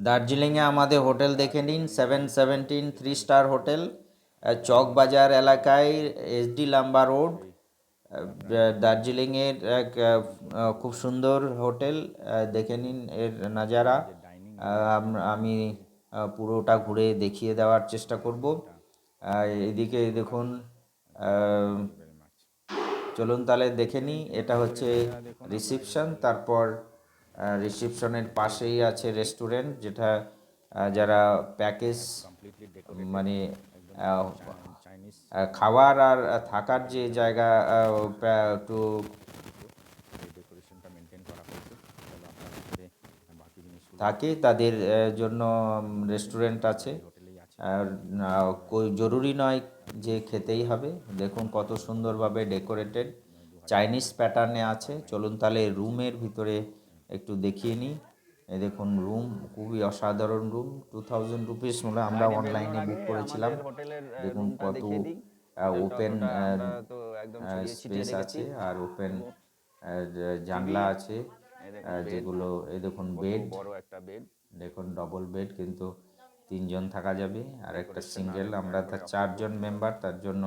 দার্জিলিংয়ে আমাদের হোটেল দেখে নিন seven seventeen three star hotel Chawkbazar এলাকায় এসডি লাম্বা রোড দার্জিলিংয়ের এক খুব সুন্দর হোটেল দেখে নিন এর নাজারা। আম- পুরোটা ঘুরে দেখিয়ে দেওয়ার চেষ্টা করব। এদিকে দেখুন চলুন তাহলে দেখে নিই, এটা হচ্ছে রিসিপশন তারপর রিসিপশনের পাশেই আছে রেস্টুরেন্ট যেটা যারা প্যাকেজ মানে খাবার আর থাকার যে জায়গা একটু থাকে, তাদের জন্য রেস্টুরেন্ট আছে। আর জরুরি নয় যে খেতেই হবে। দেখুন কত সুন্দরভাবে ডেকোরেটেড চাইনিজ প্যাটার্নে আছে। চলুন তাহলে রুমের ভিতরে একটু দেখিয়ে নিই। এই দেখুন রুম খুবই অসাধারণ রুম টু থাউজেন্ড রুপিস মূল্য আমরা অনলাইনে বুক করেছিলাম। দেখুন কত ওপেন স্পেস আছে আর ওপেন জানলা আছে। যেগুলো এই দেখুন বেড বড় একটা বেড দেখুন ডবল বেড কিন্তু তিনজন থাকা যাবে। আর একটা সিঙ্গেল আমরা তার চারজন মেম্বার তার জন্য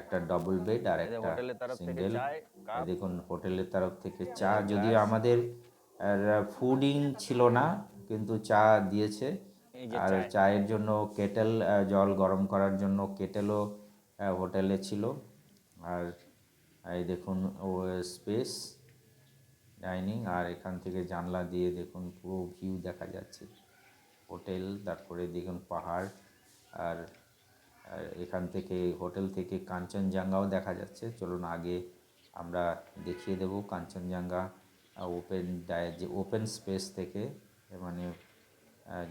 একটা ডবল বেড আর একটা হোটেলের তরফ থেকে সিঙ্গেল। দেখুন হোটেলের তরফ থেকে চা যদিও আমাদের ফুডিং ছিল না কিন্তু চা দিয়েছে। আর চায়ের জন্য কেটেল জল গরম করার জন্য কেটেলও হোটেলে ছিল। আর এই দেখুন ও স্পেস ডাইনিং আর এখান থেকে জানলা দিয়ে দেখুন পুরো ভিউ দেখা যাচ্ছে। হোটেল তারপরে দেখুন পাহাড় আর আর এখান থেকে হোটেল থেকে কাঞ্চনজঙ্ঘাও দেখা যাচ্ছে। চলুন আগে আমরা দেখিয়ে দেব কাঞ্চনজঙ্ঘা ওপেন যে ওপেন স্পেস থেকে মানে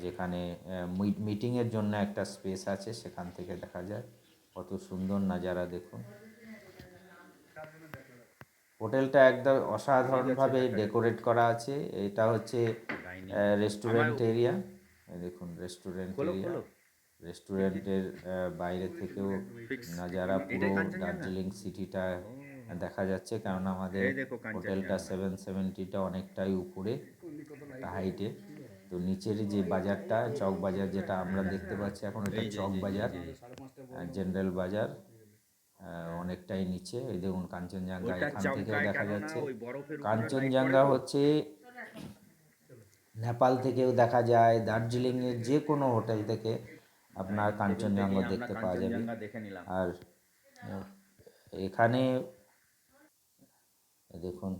যেখানে মিটিংয়ের জন্য একটা স্পেস আছে সেখান থেকে দেখা যায়। কত সুন্দর নাজারা দেখুন। হোটেলটা একদম অসাধারণভাবে ডেকোরেট করা আছে। এটা হচ্ছে রেস্টুরেন্ট এরিয়া দেখুন রেস্টুরেন্ট এরিয়া রেস্টুরেন্টের বাইরে থেকেও নাজারা পুরো দার্জিলিং সিটিটা দেখা যাচ্ছে কারণ আমাদের হোটেলটা সেভেন সেভেন্টিটা অনেকটাই উপরে হাইটে। তো নিচের যে বাজারটা চক বাজার যেটা আমরা দেখতে পাচ্ছি এখন এটা চক বাজার জেনারেল বাজার অনেকটাই নিচে। এই দেখুন কাঞ্চনজঙ্ঘা এখান থেকেও দেখা যাচ্ছে। কাঞ্চনজঙ্ঘা হচ্ছে নেপাল থেকেও দেখা যায় দার্জিলিংয়ের যে কোনো হোটেল থেকে। আপনার কাঞ্চনজঙ্ঘা দেখতে পাওয়া যাবে। আর এখানে দেখুন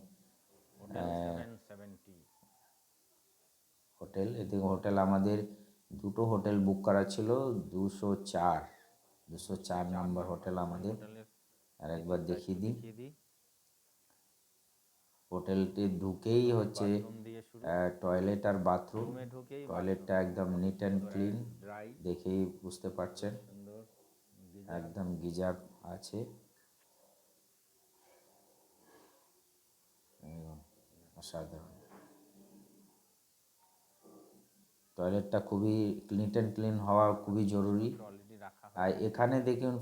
হোটেল এতে হোটেল আমাদের দুটো হোটেল বুক করা ছিল দুশো চার দুশো চার নম্বর হোটেল আমাদের। আর একবার দেখিয়ে দিই। দিই। হোটেলটি ঢুকেই হচ্ছে টয়লেট আর বাথরুম টয়লেটটা একদম নিট অ্যান্ড ক্লিন দেখেই বুঝতে পারছেন। একদম গিজার আছে। অসাধারণ। টয়লেটটা খুবই নিট অ্যান্ড ক্লিন হওয়া খুবই জরুরি। আর এখানে দেখুন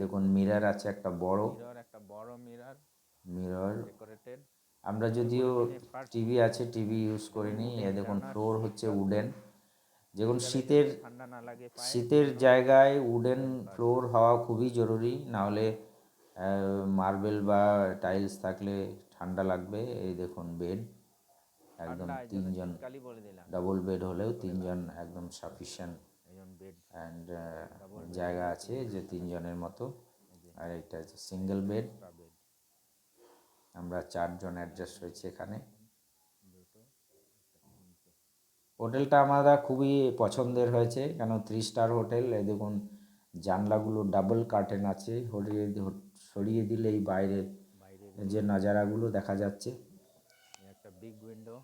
দেখুন মিরর আছে একটা বড়। একটা বড় মিরর মিরর ডেকোরেটেড আমরা যদিও টিভি আছে টিভি ইউজ করিনি। এ দেখুন ফ্লোর হচ্ছে উডেন যেমন শীতের শীতের জায়গায় উডেন ফ্লোর হওয়া খুবই জরুরি। নাহলে মার্বেল বা টাইলস থাকলে ঠান্ডা লাগবে। এই দেখুন বেড একদম তিনজন ডাবল বেড হলেও তিনজন একদম সাফিসিয়েন্ট বেড অ্যান্ড জায়গা আছে যে তিনজনের মতো। আর এটা হচ্ছে সিঙ্গেল বেড আমরা চারজন অ্যাডজাস্ট হয়েছি এখানে। হোটেলটা আমরা খুবই পছন্দের হয়েছে কেন থ্রি স্টার হোটেল এই দেখুন জানলাগুলো ডাবল কার্টেন আছে সরিয়ে দি- সরিয়ে দিলেই বাইরের বাইরে যে নাজারাগুলো দেখা যাচ্ছে। একটা বিগ উইন্ডো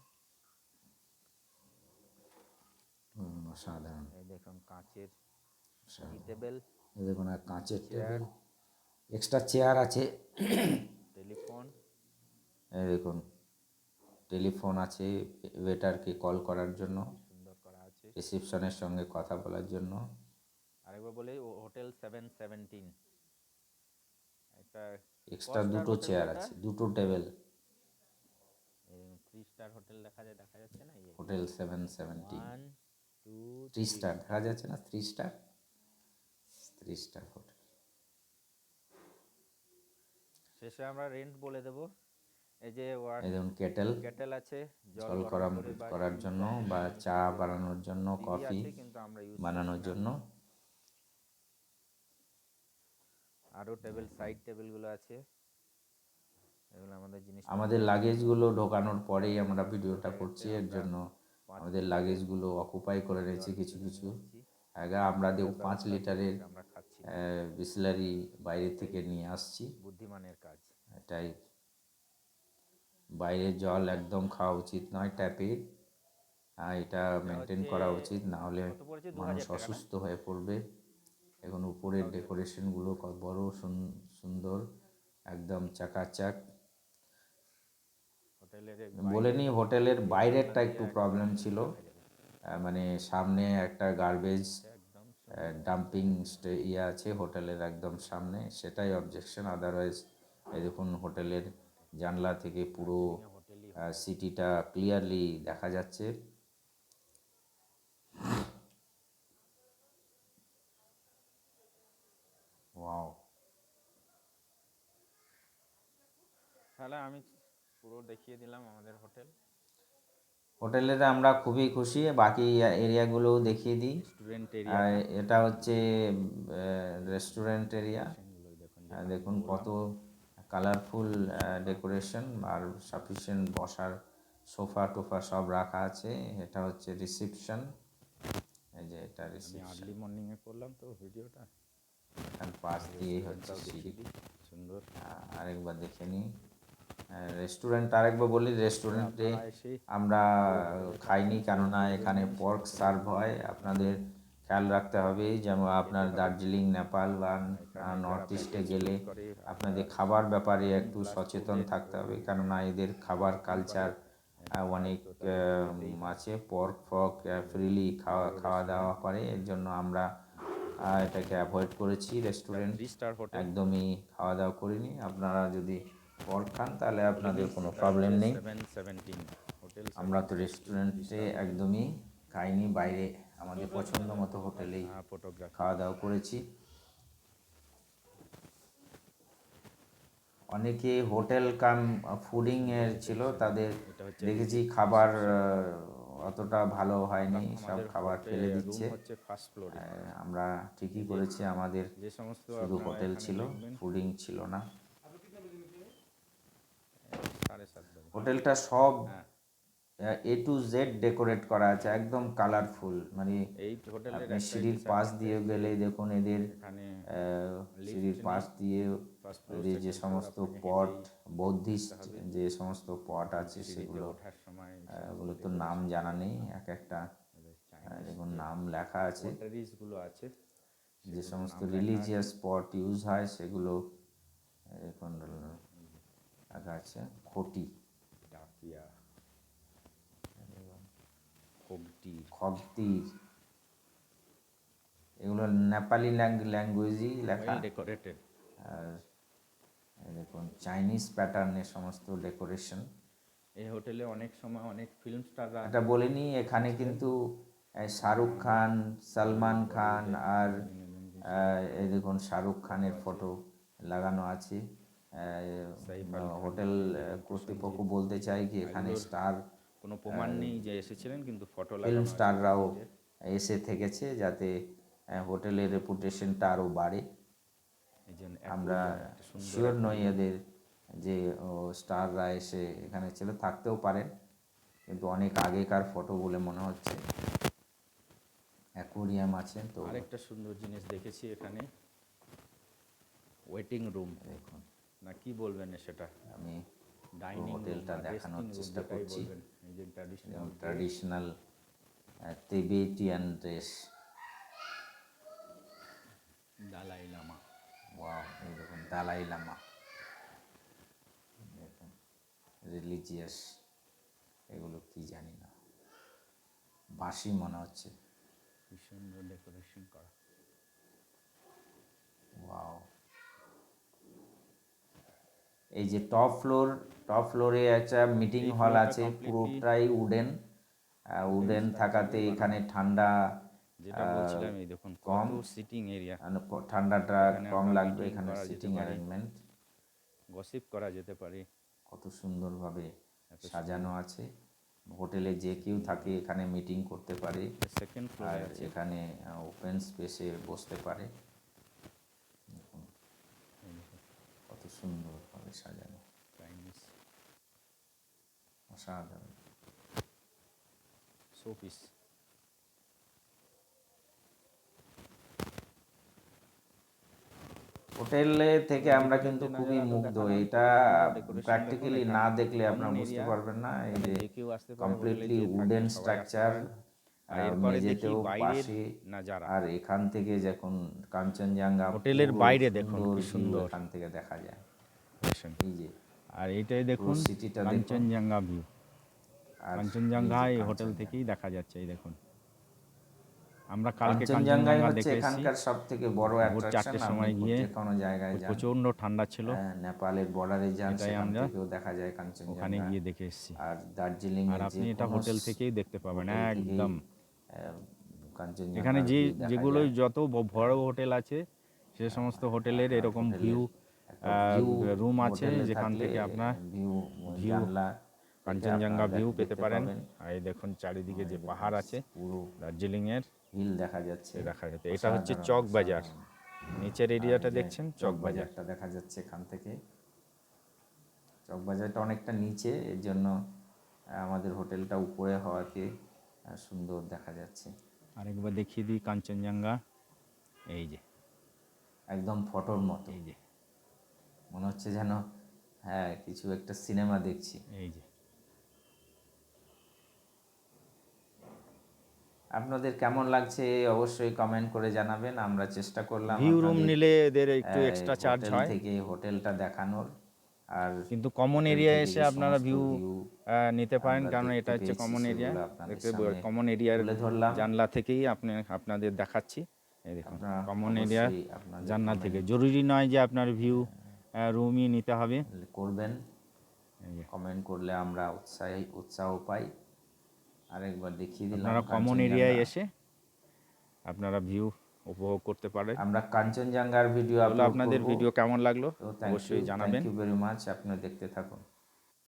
অসাধারণ। দেখুন কাঁচের। টেবিল এই দেখুন কাঁচের টেবিল এক্সট্রা চেয়ার আছে। টেলিফোন এই দেখুন টেলিফোন আছে ওয়েটারকে কল করার জন্য সুন্দর করা আছে। রিসেপশনের সঙ্গে কথা বলার জন্য। আরেকবার বলি হোটেল সেভেন সেভেন্টিন একটা এক্সট্রা দুটো চেয়ার আছে দুটো table three three star hotel দেখা যায় দেখা যাচ্ছে না? Hotel seven seventeen two three star দেখা যাচ্ছে না? Three star three star hotel শেষে আমরা রেন্ট বলে দেব। এই যে দেখুন কেটেল কেটেল আছে জল গরম করা করার জন্য বা চা বানানোর জন্য কফি বানানোর জন্য। আরও টেবিল সাইড টেবিলগুলো আছে। এগুলো আমাদের জিনিস আমাদের লাগেজগুলো ঢোকানোর পরেই আমরা ভিডিওটা করছি এর জন্য আমাদের লাগেজগুলো অকুপাই করে রয়েছে কিছু কিছু। আগে আমরা দেব পাঁচ লিটারের বিসলারি বাইরে থেকে নিয়ে আসছি। বুদ্ধিমানের কাজ। এটাই। বাইরের জল একদম খাওয়া উচিত নয় ট্যাপের এটা মেনটেন করা উচিত না হলে মানুষ অসুস্থ হয়ে পড়বে। এখন উপরের ডেকোরেশনগুলো কত বড় সুন- সুন্দর একদম চাকাচাক। বলে নি হোটেলের বাইরেরটা একটু প্রবলেম ছিল। মানে সামনে একটা গার্বেজ একদম ডাম্পিং ইয়ে আছে হোটেলের একদম সামনে সেটাই অবজেকশন আদারওয়াইজ এই দেখুন হোটেলের জানলা থেকে পুরো সিটিটা ক্লিয়ারলি দেখা যাচ্ছে। ওয়াও তাহলে আমি পুরো দেখিয়ে দিলাম আমাদের হোটেল। হোটেলের আমরা খুবই খুশি বাকি এরিয়াগুলোও দেখিয়ে দিই। স্টুডেন্ট আর এটা হচ্ছে রেস্টুরেন্ট এরিয়া দেখুন। কত কালারফুল ডেকোরেশন আর সাফিসিয়েন্ট বসার সোফা টোফা সব রাখা আছে। এটা হচ্ছে রিসেপশন এই যে এটা রিসেপশন আর্লি মর্নিংয়ে করলাম তো ভিডিওটা। এখান পাশ দিয়েই হচ্ছে সুন্দর। আরেকবার দেখে নিই। রেস্টুরেন্ট আরেকবার বলি রেস্টুরেন্টে আমরা খাইনি কেননা এখানে পর্ক সার্ভ হয়। আপনাদের খেয়াল রাখতে হবে যেমন আপনার দার্জিলিং নেপাল বা নর্থ ইস্টে গেলে আপনাদের খাবার ব্যাপারে একটু সচেতন থাকতে হবে। কেননা এদের খাবার কালচার অনেক আছে। পর্ক ফক ফ্রিলি খাওয়া খাওয়া দাওয়া করে। এর জন্য আমরা এটাকে অ্যাভয়েড করেছি রেস্টুরেন্ট একদমই খাওয়া দাওয়া করিনি। আপনারা যদি পর্ক খান তাহলে আপনাদের কোনো প্রবলেম নেই। আমরা তো রেস্টুরেন্টে একদমই খাইনি বাইরে আমাদের পছন্দ মতো হোটেলেই খাওয়া দাওয়া করেছি। অনেকে হোটেল কাম ফুডিং এর ছিল তাদের দেখেছি খাবার অতটা ভালো হয়নি সব খাবার ফেলে দিচ্ছে। ফ্লোরে আমরা ঠিকই করেছি আমাদের যে সমস্ত শুধু হোটেল ছিল ফুডিং ছিল না। হোটেলটা সব হ্যাঁ। এ টু জেড ডেকোরেট করা আছে একদম কালারফুল মানে এই হোটেলের আপনি সিঁড়ির পাশ দিয়ে গেলে দেখুন এদের এখানে সিঁড়ির পাশ দিয়ে এদের যে সমস্ত পট বৌদ্ধিস্ট যে সমস্ত পট আছে সেগুলো ওগুলো তো নাম জানা নেই এক একটা দেখুন নাম লেখা আছে। আছে যে সমস্ত রিলিজিয়াস পট ইউজ হয় সেগুলো দেখুন লেখা আছে খটি। ডাকিয়া এগুলো নেপালি ল্যাঙ্গুয়েজই লেখা। ডেকোরেটেড আর দেখুন চাইনিজ প্যাটার্নের সমস্ত ডেকোরেশন এই হোটেলে অনেক সময় অনেক ফিল্ম স্টাররা এটা বলিনি এখানে কিন্তু শাহরুখ খান সালমান খান আর এই দেখুন শাহরুখ খানের ফটো লাগানো আছে। হোটেল কর্তৃপক্ষ বলতে চাই কি এখানে স্টার কোনো প্রমাণ নেই যে এসেছিলেন কিন্তু ফটো ফিল্ম স্টাররাও এসে থেকেছে যাতে হোটেলের রেপুটেশনটা আরও বাড়ে। আমরা শিওর নই এদের যে স্টাররা এসে এখানে ছিল থাকতেও পারেন। কিন্তু অনেক আগেকার ফটো বলে মনে হচ্ছে। অ্যাকোরিয়াম আছে তো আরেকটা সুন্দর জিনিস দেখেছি এখানে। ওয়েটিং রুম দেখুন। না কি বলবেন সেটা? আমি ডাইনিং হোটেলটা দেখানোর চেষ্টা করছি। এই যে traditional traditional Tibetan dress Dalai Lama wow এই দেখুন দালাই লামা দেখুন রিলিজিয়াস এগুলো কি জানি না। বাঁশি মনে হচ্ছে। কি সুন্দর ডেকোরেশন করা। ওয়াও এই যে টপ ফ্লোর টপ ফ্লোরে একটা মিটিং হল আছে পুরোটাই উডেন উডেন থাকাতে এখানে ঠান্ডা কম। সিটিং এরিয়া ঠান্ডাটা কম লাগবে এখানে সিটিং অ্যারেঞ্জমেন্ট গসিপ করা যেতে পারে। কত সুন্দরভাবে সাজানো আছে। হোটেলে যে কেউ থাকে এখানে মিটিং করতে পারে। সেকেন্ড ফ্লোরে এখানে ওপেন স্পেসে বসতে পারে। কত সুন্দরভাবে সাজানো। অসাধারণ শোপিস। হোটেলে থেকে আমরা কিন্তু খুবই মুগ্ধ। এটা প্র্যাকটিক্যালি না দেখলে আপনারা বুঝতে পারবেন না। এই যে যে কমপ্লিটলি উডেন স্ট্রাকচার আর মেঝেতেও পাশে। আর এখান থেকে যখন কাঞ্চনজঙ্ঘা হোটেলের বাইরে দেখুন কি সুন্দর। এখান থেকে দেখা যায়। এই যে আর এটাই দেখুন। কাঞ্চনজঙ্ঘা ভিউ আর কাঞ্চনজঙ্ঘা এই হোটেল থেকেই দেখা যাচ্ছে এই দেখুন। আমরা কালকে কাঞ্চনজঙ্ঘা হচ্ছে দেখে এখানকার সব থেকে বড় অ্যাট্রাকশন সময় গিয়ে কোনো জায়গায় যান প্রচণ্ড ঠান্ডা ছিল। হ্যাঁ, নেপালের বর্ডারে যান সেখান আমরা থেকেও দেখা যায় কাঞ্চনজঙ্ঘা। ওখানে গিয়ে দেখে এসেছি। আর দার্জিলিং আর আপনি এটা হোটেল থেকেই দেখতে পাবেন একদম। এখানে যে যেগুলো যত বড় হোটেল আছে সে সমস্ত হোটেলের এরকম ভিউ রুম আছে যেখান থেকে আপনার ভিউ কাঞ্চনজঙ্ঘা ভিউ পেতে পারেন। আর এই দেখুন চারিদিকে যে পাহাড় আছে পুরো দার্জিলিং এর হিল দেখা যাচ্ছে। দেখা যাচ্ছে। এটা হচ্ছে চক বাজার। নিচের এরিয়াটা দেখছেন? চক বাজারটা দেখা যাচ্ছে এখান থেকে। চক বাজারটা অনেকটা নিচে এর জন্য আমাদের হোটেলটা উপরে হওয়াতে সুন্দর দেখা যাচ্ছে। আরেকবার দেখিয়ে দিই কাঞ্চনজঙ্ঘা। এই যে। একদম ফটোর মতো। এই যে। মনে হচ্ছে যেন হ্যাঁ কিছু একটা সিনেমা দেখছি। এই যে। আপনাদের কেমন লাগছে অবশ্যই কমেন্ট করে জানাবেন আমরা চেষ্টা করলাম ভিউ রুম নিলে এদের একটু এক্সট্রা চার্জ হয়। থেকে হোটেলটা দেখানোর আর কিন্তু কমন এরিয়া এসে আপনারা ভিউ নিতে পারেন কারণ এটা হচ্ছে কমন এরিয়া কমন এরিয়ার ধরলাম। জানলা থেকেই আপনি আপনাদের দেখাচ্ছি। এই দেখুন কমন এরিয়া জানলা থেকে। জরুরি নয় যে আপনার ভিউ রুমই নিতে হবে। করবেন। কমেন্ট করলে আমরা উৎসাহী উৎসাহ পাই। আরেকবার দেখিয়ে দিলাম আপনারা কমন এরিয়ায় এসে আপনারা ভিউ উপভোগ করতে পারেন। আমরা কাঞ্চনজঙ্ঘার ভিডিও আপনাদের ভিডিও কেমন লাগল অবশ্যই জানাবেন। থ্যাংক ইউ ভেরি মাচ আপনারা দেখতে থাকুন।